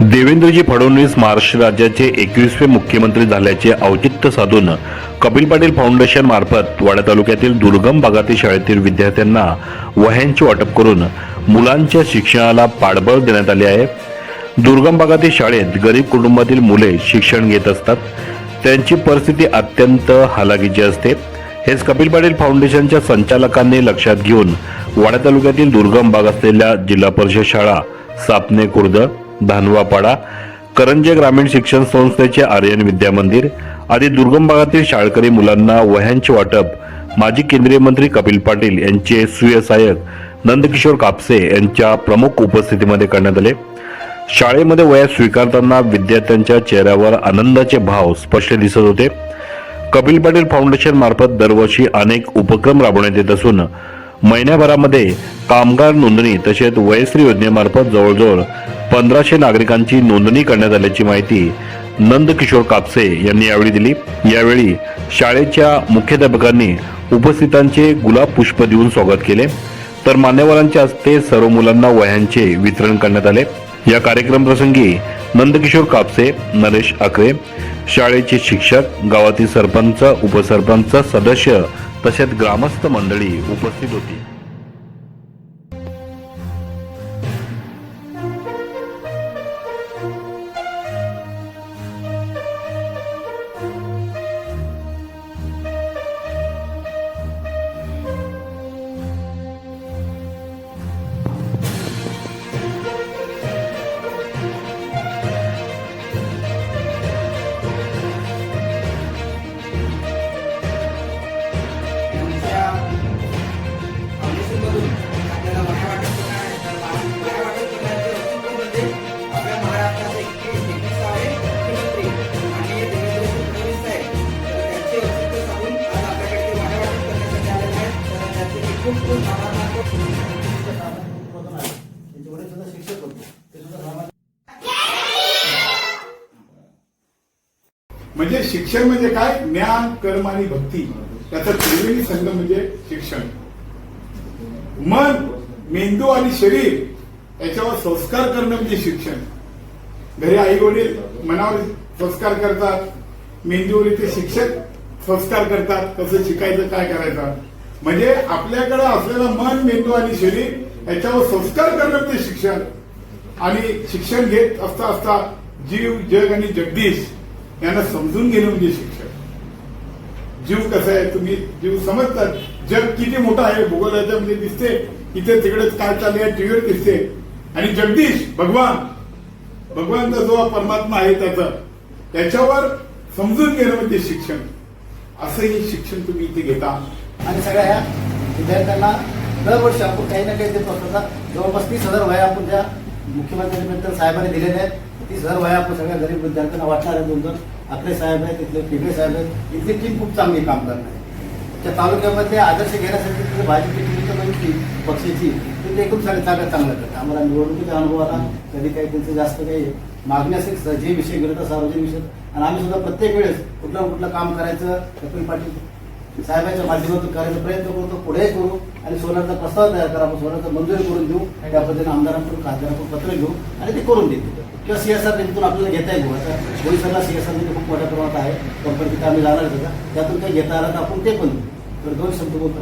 देवेंद्रजी फडणवीस महाराष्ट्र राज्याचे एकवीसवे मुख्यमंत्री झाल्याचे औचित्य साधून कपिल पाटील फाउंडेशन मार्फत वाडा तालुक्यातील दुर्गम भागातील शाळेतील विद्यार्थ्यांना वह्यांचे वाटप करून मुलांच्या शिक्षणाला पाठबळ देण्यात आले आहे. दुर्गम भागातील शाळेत गरीब कुटुंबातील मुले शिक्षण घेत असतात. त्यांची परिस्थिती अत्यंत हालाकीची असते. हेच कपिल पाटील फाउंडेशनच्या संचालकांनी लक्षात घेऊन वाडा तालुक्यातील दुर्गम भाग असलेल्या जिल्हा परिषद शाळा सापणे खुर्द धानवापाडा करंजे ग्रामीण शिक्षण संस्थेचे आर्यन विद्या मंदिर आदी दुर्गम भागातील शाळकरी मुलांना वह्यांचे वाटप माजी केंद्रीय मंत्री कपिल पाटील यांचे सुयसहाय्यक नंदकिशोर कापसे यांच्या प्रमुख उपस्थितीमध्ये करण्यात आले. शाळेमध्ये वया स्वीकारताना विद्यार्थ्यांच्या चेहऱ्यावर आनंदाचे भाव स्पष्ट दिसत होते. कपिल पाटील फाउंडेशन मार्फत दरवर्षी अनेक उपक्रम राबवण्यात येत असून महिन्याभरामध्ये कामगार नोंदणी तसेच वयश्री योजनेमार्फत जवळजवळ पंधराशे नागरिकांची नोंदणी करण्यात आल्याची माहिती नंदकिशोर कापसे यांनी यावेळी दिली. यावेळी शाळेच्या मुख्याध्यापकांनी उपस्थितांचे गुलाब पुष्प देऊन स्वागत केले. तर मान्यवरांच्या हस्ते सर्व मुलांना वह्यांचे वितरण करण्यात आले. या कार्यक्रम प्रसंगी नंदकिशोर कापसे नरेश आकरे शाळेचे शिक्षक गावातील सरपंच उपसरपंच सदस्य तसेच ग्रामस्थ मंडळी उपस्थित होती. शिक्षक म्हणजे शिक्षण म्हणजे काय? ज्ञान कर्म आणि भक्ती. त्याचा त्रिवेणी संघ म्हणजे शिक्षण. मन मेंदू आणि शरीर याच्यावर संस्कार करणं म्हणजे शिक्षण. घरी आई वडील मनावर संस्कार करतात. मेंदूवर ते शिक्षक संस्कार करतात. कसं शिकायचं काय करायचं? म्हणजे आपल्याकडे असलेलं मन मेंदू आणि शरीर याच्यावर संस्कार करणं ते शिक्षण. आणि शिक्षण घेत असता असता जीव जग आणि जगदीश यांना समजून घेणं म्हणजे शिक्षण. जीव कसा आहे तुम्ही जीव समजतात जग किती मोठं आहे भूगोलाच्या म्हणजे दिसते. इथे तिकडे काय चालले आहे टीव्हीवर दिसते. आणि जगदीश भगवान. भगवानचा जो परमात्मा आहे त्याचा. त्याच्यावर समजून घेणं म्हणजे शिक्षण. असंही शिक्षण तुम्ही इथे घेता. आणि सगळ्या ह्या विद्यार्थ्यांना दरवर्षी आपण काही ना काही देत जवळपास तीस हजार वया आपण त्या मुख्यमंत्री साहेबांनी दिलेल्या आहेत तीस हजार वया आपण सगळ्या गरीब विद्यार्थ्यांना वाटणार आहे दोन दोन आपले साहेब आहेत तिथले फिबे साहेब आहेत इथली टीम खूप चांगली काम करणार आहे. त्या तालुक्यामध्ये आदर्श घेण्यासाठी तिथे भाजपची टीम बघितली पक्षाची. ते एकूण सगळं चांगलं चांगलं करतात. आम्हाला अनुभव आला कधी काही त्यांचं जास्त काही मागणी असेल जे विषय घेतात सार्वजनिक विषय. आणि आम्ही सुद्धा प्रत्येक वेळेस कुठलं कुठलं काम करायचं कपिल पाटील साहेबांच्या माध्यमातून करायचा प्रयत्न करतो पुढे करू आणि सोलारचा प्रस्ताव तयार करा आपण सोलारचा मंजुरी करून देऊ. त्या पद्धतीने आमदारांकडून खासदारांकडून पत्र घेऊ आणि ते करून देतील. किंवा सीएसआर निधीतून आपल्याला घेता येईल आता पोलिसांना सीएसआर निधी खूप मोठ्या प्रमाणात आहे. कंपनी तिथे आम्ही जाणार त्यातून काही घेता आला तर आपण ते पण देऊ. तर दोन शब्द बोलतो.